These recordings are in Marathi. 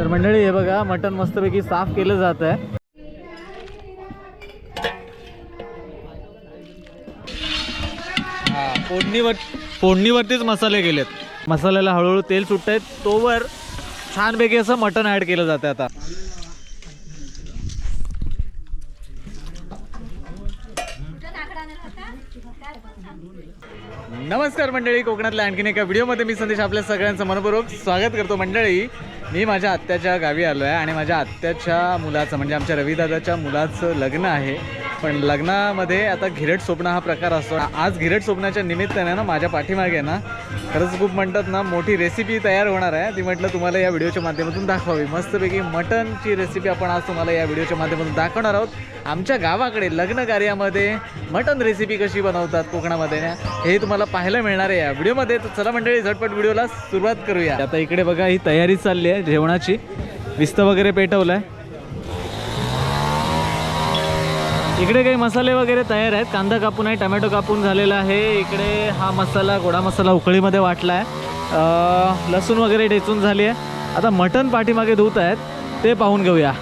तर मंडळी हे बघा मटण मस्तपैकी साफ केलं जात आहे. हा फोडणीवर फोडणीवरतीच मसाले गेलेत मसाल्याला हळूहळू तेल सुटत आहेत तोवर छानपैकी असं मटण ॲड केलं जातं आता. नमस्कार मंडळी कोकणातल्या आणखीन एका व्हिडिओमध्ये मी संदेश आपल्या सगळ्यांचं मनपूर्वक स्वागत करतो. मंडळी मी माझ्या आत्याच्या गावी आलो आहे आणि माझ्या आत्याच्या मुलाचं म्हणजे आमच्या रविदादाच्या मुलाचं लग्न आहे. पण लग्नामध्ये आता घिरट सोपणं हा प्रकार असतो. आज घिरट सोपण्याच्या निमित्ताने ना माझ्या पाठीमागे ना खरंच खूप म्हणतात ना मोठी रेसिपी तयार होणार आहे. ती म्हटलं तुम्हाला या व्हिडिओच्या माध्यमातून दाखवावी. मस्तपैकी मटनची रेसिपी आपण आज तुम्हाला या व्हिडिओच्या माध्यमातून दाखवणार आहोत. आमच्या गावाकडे लग्न कार्यामध्ये मटन रेसिपी कशी बनवतात कोकणामध्ये? ना हे तुम्हाला पाहायला मिळणार आहे या व्हिडिओमध्ये. तर चला मंडळी झटपट व्हिडिओला सुरुवात करूया. आता इकडे बघा ही तयारी चालली आहे जेवणाची. विस्त वगैरे पेटवलं आहे इकडे काही मसाले वगैरे तयार आहेत. कांदा कापून आहे टमॅटो कापून झालेला आहे. इकडे हा मसाला गोडा मसाला उकळीमध्ये वाटला आहे लसूण वगैरे ठेचून झाली आहे. आता मटण पाठीमागे धुत आहेत. ते पाहून घेऊया.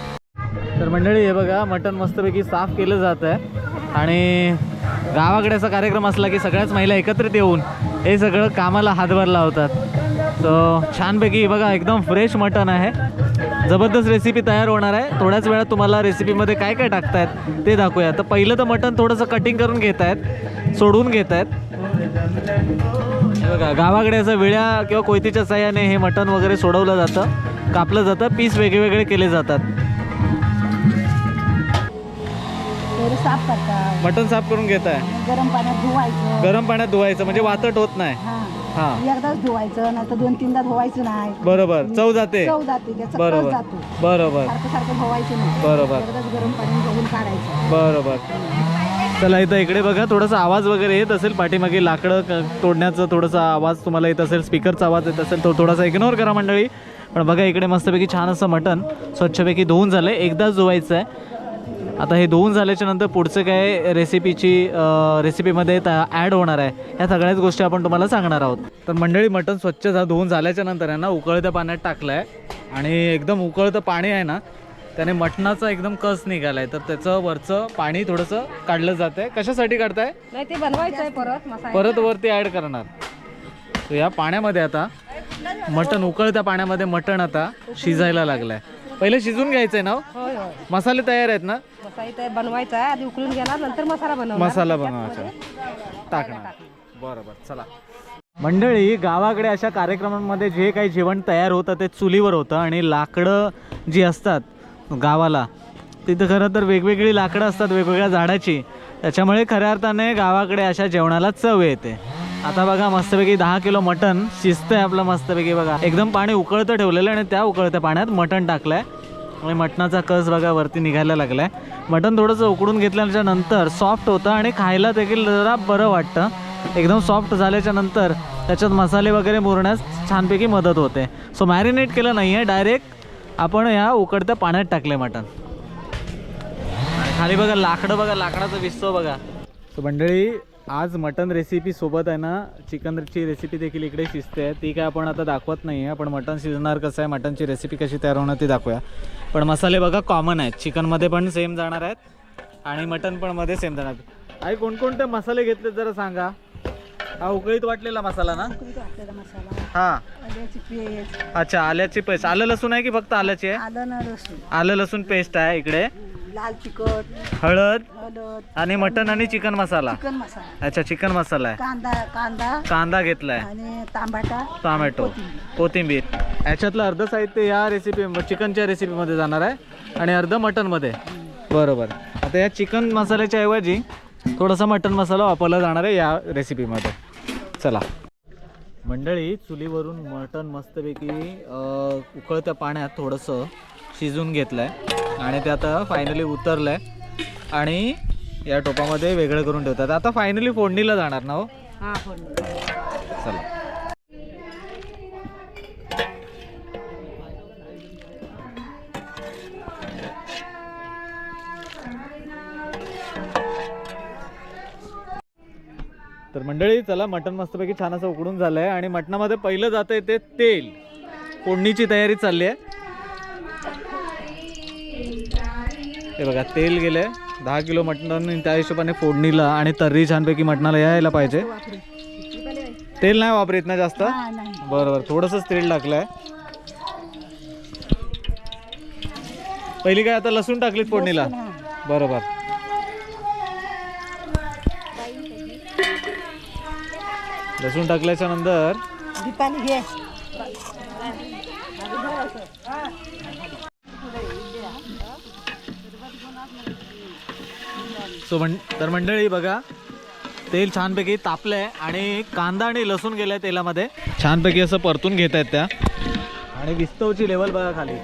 तर मंडळी हे बघा मटण मस्तपैकी साफ केलं जात आहे. आणि गावाकडे असा कार्यक्रम असला की सगळ्याच महिला एकत्रित येऊन हे सगळं कामाला हातभार लावतात. तर छानपैकी बघा एकदम फ्रेश मटण आहे. जबरदस्त रेसिपी तयार होणार आहे. थोड्याच वेळात तुम्हाला रेसिपीमध्ये काय काय टाकतायत ते दाखवूया. तर पहिलं तर मटण थोडंसं कटिंग करून घेत आहेत सोडून घेत आहेत बघा गावाकडे असं विळ्या किंवा कोयतीच्या साह्याने हे मटण वगैरे सोडवलं जातं कापलं जातं पीस वेगळे केले जातात. मटण साफ करून घेत आहे गरम पाण्यात धुवायचं. म्हणजे वातट होत नाही. हा. एकदाच धुवायचं नाही तर दोन तीनदा धुवायचं नाही. बरोबर. चव जाते. चव जाते त्याचा कस बरोबर. जातो? बरोबर. सारखं सारखं धुवायचं नाही. बरोबर. एकदाच गरम पाणी धुवून काढायचं. बरोबर. चला इथं इकडे बघा थोडासा आवाज वगैरे येत असेल पाठीमागे लाकडं क- तोडण्याचं थोडासा आवाज तुम्हाला येत असेल स्पीकरचा आवाज येत असेल तो थोडासा इग्नोर करा मंडळी. पण बघा इकडे मस्तपैकी छान असं मटण स्वच्छपैकी धुवून झालं आहे एकदाच धुवायचं आहे आता हे धुवून झाल्याच्यानंतर पुढचं काय रेसिपीची रेसिपीमध्ये ॲड होणार आहे ह्या सगळ्याच गोष्टी आपण तुम्हाला सांगणार आहोत. तर मंडळी मटण स्वच्छ झा धुवून झाल्याच्यानंतर आहे ना उकळत्या पाण्यात टाकलं आहे आणि एकदम उकळतं पाणी आहे ना त्याने मटणाचा एकदम कस निघालाय. तर त्याचं वरचं पाणी थोडंसं काढलं जात आहे कशासाठी काढताय? ते बनवायचं आहे परत परत वरती ॲड करणार. तर या पाण्यामध्ये आता मटण उकळत्या पाण्यामध्ये मटण आता शिजायला लागलंय. पहिले शिजून घ्यायचंय ना हो? होय होय. मसाले तयार आहेत ना? मसाला बनवायचा आधी उकळून घेणार नंतर मसाला मसाला बनवायचा टाकणार बरोबर चला. मंडळी गावाकडे अशा कार्यक्रमांमध्ये जे काही जेवण तयार होतं ते चुलीवर होतं आणि लाकडं जी असतात गावाला तिथं खरं तर वेगवेगळी लाकडं असतात वेगवेगळ्या झाडाची. त्याच्यामुळे खऱ्या अर्थाने गावाकडे अशा जेवणाला चव येते. आता बघा मस्तपैकी दहा किलो मटण शिजतंय आपलं मस्तपैकी बघा. एकदम पाणी उकळतं ठेवलेलं आहे आणि त्या उकळत्या पाण्यात मटण टाकलंय. आणि मटणाचा कस बघा वरती निघायला लागलाय. मटण थोडंसं उकडून घेतल्याच्या नंतर सॉफ्ट होतं आणि खायला देखील जरा बरं वाटतं. एकदम सॉफ्ट झाल्याच्यानंतर त्याच्यात मसाले वगैरे मुरण्यास छानपैकी मदत होते. सो मॅरिनेट केलं नाही आहे डायरेक्ट आपण या उकडत्या पाण्यात टाकले मटण. खाली बघा लाकडं बघा लाकडाचा विस्तव बघा. सो मंडळी आज मटन रेसिपी सोबत आहे ना चिकनची रेसिपी देखील इकडे शिजते आहे. ती काय आपण आता दाखवत नाही आहे आपण मटन शिजणार कसं आहे मटनची रेसिपी कशी तयार होणार ती दाखवूया. पण मसाले बघा कॉमन आहेत. चिकनमध्ये पण सेम जाणार आहेत आणि मटन पण मध्ये सेम जाणार आहेत. आई कोणकोणते मसाले घेतले जरा सांगा. हा उकळीत वाटलेला मसाला ना? हां. अच्छा आल्याची पेस्ट. आलं लसूण आहे की फक्त आल्याची आहे? आलं लसूण पेस्ट आहे इकडे. लाल तिखट हळद हळद आणि मटन आणि चिकन मसाला. चिकन मसाला. अच्छा चिकन मसाला आहे. कांदा कांदा. कांदा घेतलाय. आणि तांबाटा टोमॅटो. कोथिंबीर. याच्यातलं अर्ध साहित्य या रेसिपी चिकनच्या रेसिपीमध्ये जाणार आहे आणि अर्ध मटनमध्ये. बरोबर. आता या चिकन मसाल्याच्या ऐवजी थोडासा मटन मसाला वापरला जाणार आहे या रेसिपीमध्ये चला. मंडळी चुलीवरून मटण मस्तपैकी उकळत्या पाण्यात थोडंसं शिजून घेतलं आहे आणि ते आता फायनली उतरलं आहे आणि या टोपामध्ये वेगळं करून ठेवतात. आता फायनली फोडणीला जाणार ना हो? चला. तर मंडळी चला मटण मस्तपैकी छान असं उकडून झालंय. आणि मटणामध्ये पहिलं जात आहे ते तेल. फोडणीची तयारी चालली आहे. हे बघा तेल गेले दहा किलो मटण त्या हिशोबाने फोडणीला आणि तर्री छानपैकी मटणाला यायला पाहिजे. तेल नाही वापरीत ना जास्त? बरं बरं थोडंसंच तेल टाकलंय. पहिली काय आता लसूण टाकलीत फोडणीला. बरोबर. लसूण टाकल्याच्या नंतर सो म्हण तर मंडळी बघा तेल छानपैकी तापलंय आणि कांदा आणि लसूण गेलाय तेलामध्ये. छानपैकी असं परतून घेत आहेत त्या. आणि विस्तवची लेवल बघा खाली.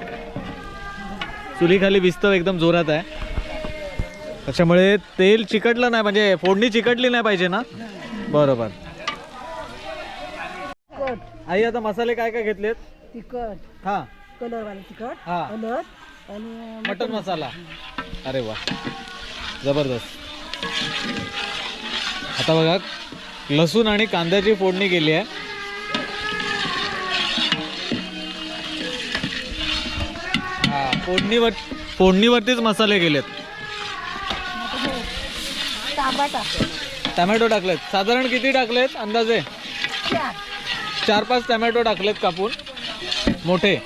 चुलीखाली विस्तव एकदम जोरात आहे. त्याच्यामुळे तेल चिकटलं नाही म्हणजे फोडणी चिकटली नाही पाहिजे ना? बरोबर. आई आता मसाले काय काय घेतलेत? तिखट हा. कलरवाला तिखट हा. हळद आणि मटन मसाला. अरे वा. जबरदस्त. आता बघा लसूण आणि कांद्याची फोडणी केली आहे. हा फोडणीवर फोडणीवरतीच मसाले गेलेत टमॅटो टाकलेत. साधारण किती टाकलेत अंदाजे? चार. चार पाच टमॅटो टाकलेत कापून. मोठे.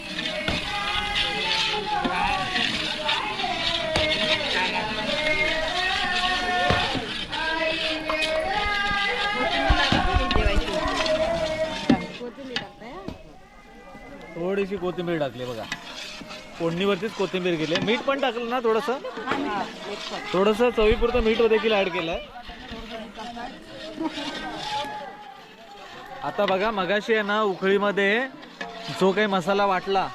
थोडीशी कोथिंबीर टाकली बघा. फोडणीवरतीच कोथिंबीर गेली मीठ पण टाकलं ना थोडंसं? थोडंसं चवीपुरतं मीठ देखील ऍड केलंय आता बघा मगाशी आहे ना उखळीमध्ये जो काही मसाला वाटला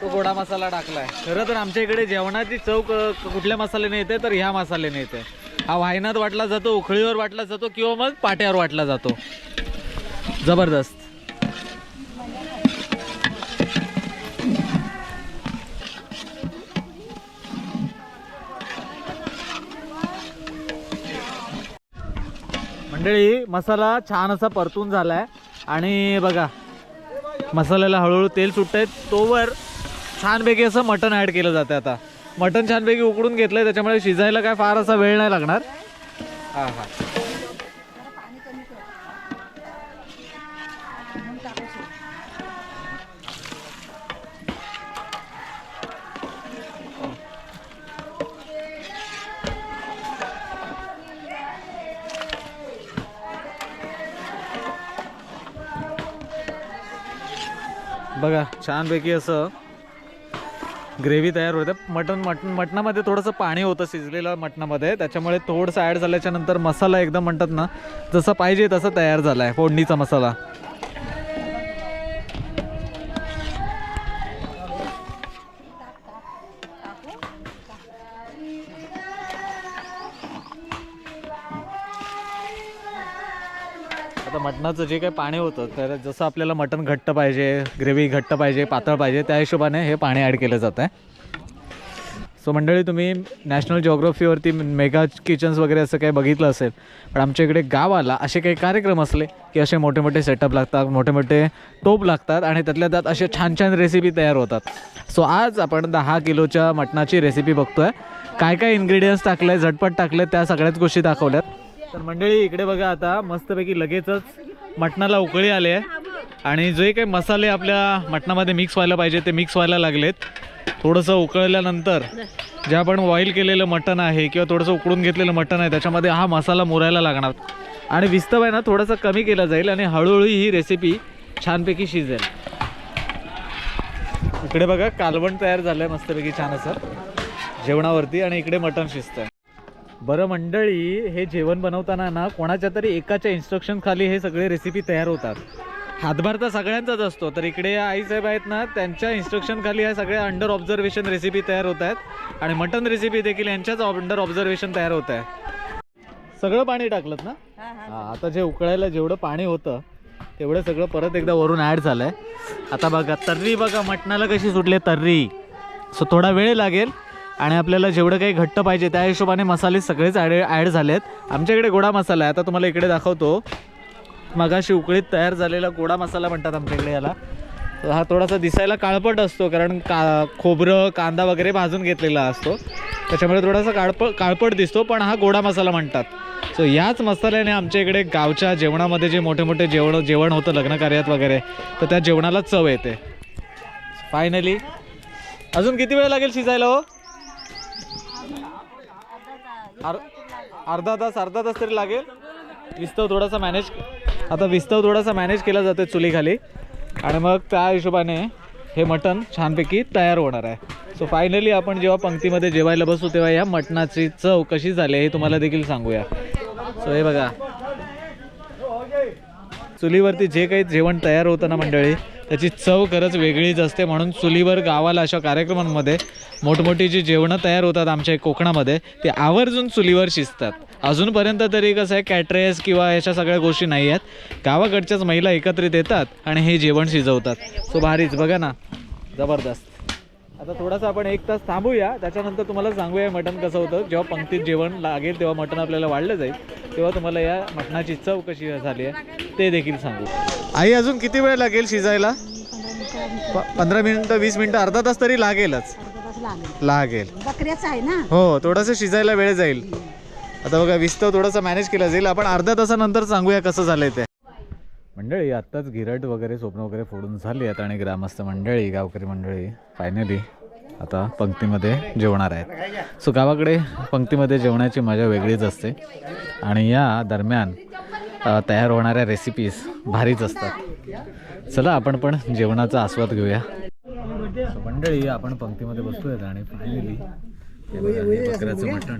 तो गोडा मसाला टाकलाय. खरं तर आमच्या इकडे जेवणाची चव कुठल्या मसाल्याने येते तर ह्या मसाल्याने येते. हा वाहिनात वाटला जातो उखळीवर वाटला जातो किंवा मग पाट्यावर वाटला जातो. जबरदस्त. मंडळी मसाला छान असा परतून झाला आहे आणि बघा मसाल्याला हळूहळू तेल सुटतंय. तोवर छानपैकी असं मटण ॲड केलं जातं आता. मटण छानपैकी उकडून घेतलं आहे त्याच्यामुळे शिजायला काय फार असा वेळ नाही लागणार. हां हां. बघा छानपैकी असं ग्रेव्ही तयार होते. मटण मटण मटणामध्ये थोडंसं पाणी होतं शिजलेलं मटणामध्ये. त्याच्यामुळे थोडंसं ॲड झाल्याच्यानंतर मसाला एकदम म्हणतात ना जसं पाहिजे तसं तयार झाला आहे फोडणीचा मसाला. मटणाचं जे काही पाणी होतं तर जसं आपल्याला मटण घट्ट पाहिजे ग्रेव्ही घट्ट पाहिजे पातळ पाहिजे त्या हिशोबाने हे पाणी ॲड केलं जातं आहे सो मंडळी तुम्ही नॅशनल जॉग्रफीवरती मेगा किचन्स वगैरे असं काही बघितलं असेल पण आमच्या इकडे गावाला असे काही कार्यक्रम असले की असे मोठे मोठे सेटअप लागतात मोठे मोठे टोप लागतात आणि त्यातल्या त्यात असे छान छान रेसिपी तयार होतात. सो आज आपण दहा किलोच्या मटणाची रेसिपी बघतोय. काय काय इन्ग्रेडियंट्स टाकले झटपट टाकले त्या सगळ्याच गोष्टी दाखवल्यात. तर मंडळी इकडे बघा आता मस्तपैकी लगेचच मटणाला उकळी आली आहे. आणि जे काही मसाले आपल्या मटणामध्ये मिक्स व्हायला पाहिजे ते मिक्स व्हायला लागलेत. थोडंसं उकळल्यानंतर जे आपण बॉईल केलेलं मटण आहे किंवा थोडंसं उकळून घेतलेलं मटण आहे त्याच्यामध्ये हा मसाला मुरायला लागणार. आणि विस्तव आहे ना थोडंसं कमी केलं जाईल आणि हळूहळू ही रेसिपी छानपैकी शिजेल. इकडे बघा कालवण तयार झालं आहे मस्तपैकी छान असं. जेवणावरती आणि इकडे मटण शिजतं बरं मंडळी हे जेवण बनवताना ना कोणाच्या तरी एकाच्या इन्स्ट्रक्शन खाली हे सगळे रेसिपी तयार होतात. हातभार तर सगळ्यांचाच असतो तर इकडे आईसाहेब आहेत ना त्यांच्या इन्स्ट्रक्शन खाली या सगळ्या अंडर ऑब्झर्वेशन रेसिपी तयार होत आहेत. आणि मटन रेसिपी देखील यांच्याच अंडर ऑब्झर्वेशन तयार होत आहे. सगळं पाणी टाकलं ना? हा, आता जे उकळायला जेवढं पाणी होतं तेवढं सगळं परत एकदा वरून ॲड झालं आहे आता बघा तर्री बघा मटणाला कशी सुटली तर्री. सो थोडा वेळ लागेल. आणि आपल्याला जेवढं काही घट्ट पाहिजे त्या हिशोबाने मसाले सगळेच ॲड ॲड झाले आहेत आमच्याकडे गोडा मसाला आहे. आता तुम्हाला इकडे दाखवतो. मगाशी उकळीत तयार झालेला गोडा मसाला म्हणतात आमच्याकडे याला. तर हा थोडासा दिसायला काळपट असतो कारण का खोबरं कांदा वगैरे भाजून घेतलेला असतो. त्याच्यामुळे थोडासा काळप काळपट दिसतो पण हा गोडा मसाला म्हणतात. सो याच मसाल्याने आमच्या इकडे गावच्या जेवणामध्ये जे मोठे मोठे जेवण जेवण होतं लग्न कार्यात वगैरे तर त्या जेवणाला चव येते. फायनली अजून किती वेळ लागेल शिजायला हो? अर अर्धा तास अर्धा तास तरी लागेल. विस्तव थोडासा मॅनेज आता विस्तव थोडासा मॅनेज केला जातो चुलीखाली. आणि मग त्या हिशोबाने हे मटण छानपैकी तयार होणार आहे. सो फायनली आपण जेव्हा पंक्तीमध्ये जेवायला बसू तेव्हा या मटणाची चव कशी झाली हे तुम्हाला देखील सांगूया. सो हे बघा. चुलीवरती जे काही जेवण तयार होतं ना मंडळी त्याची चव खरंच वेगळीच असते म्हणून चुलीवर गावाला अशा कार्यक्रमांमध्ये मोठमोठी जी जेवणं तयार होतात आमच्या कोकणामध्ये ते आवर्जून चुलीवर शिजतात. अजूनपर्यंत तरी कसं आहे कॅटरेस किंवा अशा सगळ्या गोष्टी नाही आहेत. गावाकडच्याच महिला एकत्रित येतात आणि हे जेवण शिजवतात. सो भारीच बघा ना. जबरदस्त. आता थोडासा आपण एक तास थांबूया. त्याच्यानंतर तुम्हाला सांगूया मटण कसं होतं. जेव्हा पंक्तीत जेवण लागेल तेव्हा मटण आपल्याला वाढलं जाईल. तेव्हा तुम्हाला या मटणाची चव कशी झाली आहे ते देखील सांगू. आई अजून किती वेळ लागेल शिजायला? पंधरा मिनिटं वीस मिनिटं अर्धा तास तरी लागेलच. लागेल. बकऱ्याच आहे ना? हो थोडंसं शिजायला वेळ जाईल. आता बघा विस्तव थोडंसं मॅनेज केलं जाईल. आपण अर्ध्या तासानंतर सांगूया कसं झालंय ते. मंडळी आत्ताच गिरट वगैरे स्वप्न वगैरे फोडून झाली आहेत आणि ग्रामस्थ मंडळी गावकरी मंडळी फायनली आता पंक्तीमध्ये जेवणार आहेत. सो गावाकडे पंक्तीमध्ये जेवणाची मजा वेगळीच असते आणि या दरम्यान तयार होणाऱ्या रेसिपीज भारीच असतात. चला आपण पण जेवणाचा आस्वाद घेऊया. मंडळी आपण पंक्तीमध्ये बसतोय आणि फायनली बकऱ्याचं मटण.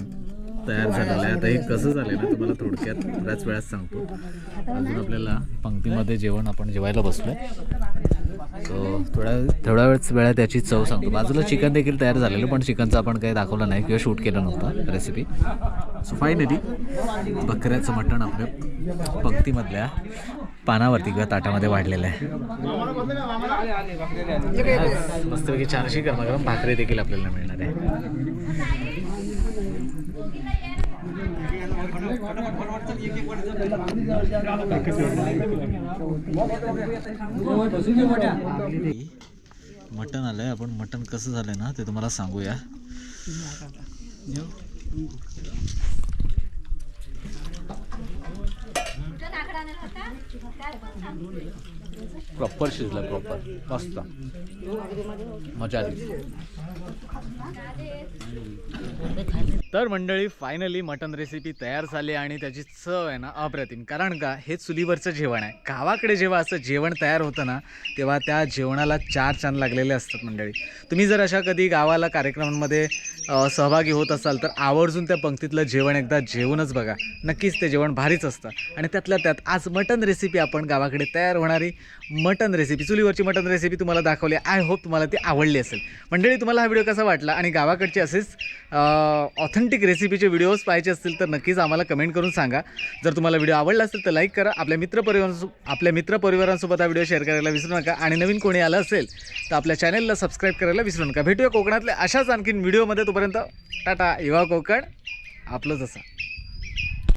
तयार झालेलं आहे. आता हे कसं झालं ना तुम्हाला थोडक्यात बऱ्याच वेळात सांगतो. अजून आपल्याला पंक्तीमध्ये जेवण आपण जेवायला बसलो सो थोड्या थोड्या वेळच वेळा त्याची चव सांगतो. बाजूला चिकन देखील तयार झालेलं पण चिकनचं आपण काही दाखवलं नाही किंवा शूट केलं नव्हतं रेसिपी सो फायनली बकऱ्याचं मटण आपल्या पंक्तीमधल्या पानावरती किंवा ताटामध्ये वाढलेलं आहे. मस्तपैकी चारशे गरमागरम भाकरी देखील आपल्याला मिळणार आहे. मटण आलंय आपण मटण कसं झालंय ना ते तुम्हाला सांगूया. प्रॉपर शिजलं प्रॉपर मस्त. मजा आली. तर मंडळी फायनली मटन रेसिपी तयार झाली आणि त्याची चव आहे ना अप्रतिम. कारण का? हे चुलीवरचं जेवण आहे. गावाकडे जेव्हा असं जेवण तयार होतं ना तेव्हा त्या जेवणाला चार चांद लागलेले असतात मंडळी. तुम्ही जर अशा कधी गावाला कार्यक्रमांमध्ये सहभागी होत असाल तर आवर्जून त्या पंक्तीतलं जेवण एकदा जेवूनच बघा. नक्कीच ते जेवण भारीच असतं. आणि त्यातल्या त्यात आज मटन रेसिपी आपण गावाकडे तयार होणारी मटन रेसिपी चुलीवरची मटन रेसिपी तुम्हाला दाखवली. आय होप तुम्हाला ती आवडली असेल. मंडळी तुम्हाला हा व्हिडिओ कसा वाटला? आणि गावाकडची असेच ऑथेंटिक रेसिपीचे व्हिडिओज पाहिजे असतील तर नक्कीच आम्हाला कमेंट करून सांगा. जर तुम्हाला व्हिडिओ आवडला असेल तर लाईक करा. आपल्या मित्रपरिवारांसो आपल्या मित्रपरिवारांसोबत हा व्हिडिओ शेअर करायला विसरू नका. आणि नवीन कोणी आलं असेल तर आपल्या चॅनलला सबस्क्राईब करायला विसरू नका. भेटूया कोकणातल्या अशाच आणखीन व्हिडिओमध्ये तोपर्यंत टाटा. युवा कोकण. आपलंच जसं.